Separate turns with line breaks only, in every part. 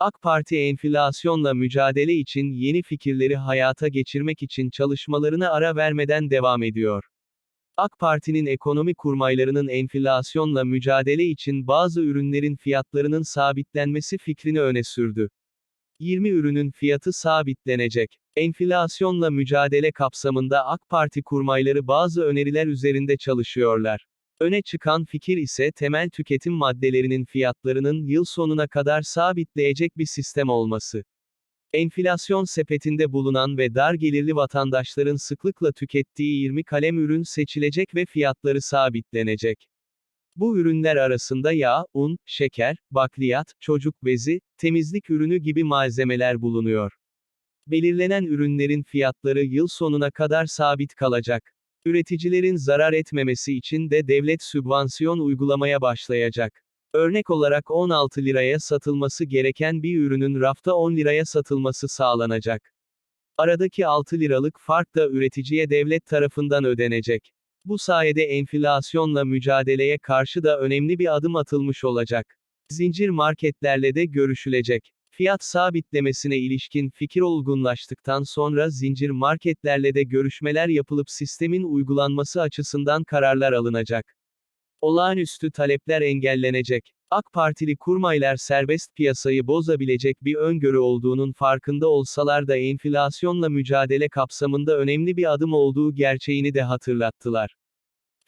AK Parti enflasyonla mücadele için yeni fikirleri hayata geçirmek için çalışmalarına ara vermeden devam ediyor. AK Parti'nin ekonomi kurmaylarının enflasyonla mücadele için bazı ürünlerin fiyatlarının sabitlenmesi fikrini öne sürdü. 20 ürünün fiyatı sabitlenecek. Enflasyonla mücadele kapsamında AK Parti kurmayları bazı öneriler üzerinde çalışıyorlar. Öne çıkan fikir ise temel tüketim maddelerinin fiyatlarının yıl sonuna kadar sabitleyecek bir sistem olması. Enflasyon sepetinde bulunan ve dar gelirli vatandaşların sıklıkla tükettiği 20 kalem ürün seçilecek ve fiyatları sabitlenecek. Bu ürünler arasında yağ, un, şeker, bakliyat, çocuk bezi, temizlik ürünü gibi malzemeler bulunuyor. Belirlenen ürünlerin fiyatları yıl sonuna kadar sabit kalacak. Üreticilerin zarar etmemesi için de devlet sübvansiyon uygulamaya başlayacak. Örnek olarak 16 liraya satılması gereken bir ürünün rafta 10 liraya satılması sağlanacak. Aradaki 6 liralık fark da üreticiye devlet tarafından ödenecek. Bu sayede enflasyonla mücadeleye karşı da önemli bir adım atılmış olacak. Zincir marketlerle de görüşülecek. Fiyat sabitlemesine ilişkin fikir olgunlaştıktan sonra zincir marketlerle de görüşmeler yapılıp sistemin uygulanması açısından kararlar alınacak. Olağanüstü talepler engellenecek. AK Partili kurmaylar serbest piyasayı bozabilecek bir öngörü olduğunun farkında olsalar da enflasyonla mücadele kapsamında önemli bir adım olduğu gerçeğini de hatırlattılar.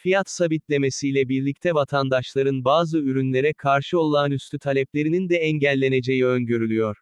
Fiyat sabitlemesiyle birlikte vatandaşların bazı ürünlere karşı olağanüstü taleplerinin de engelleneceği öngörülüyor.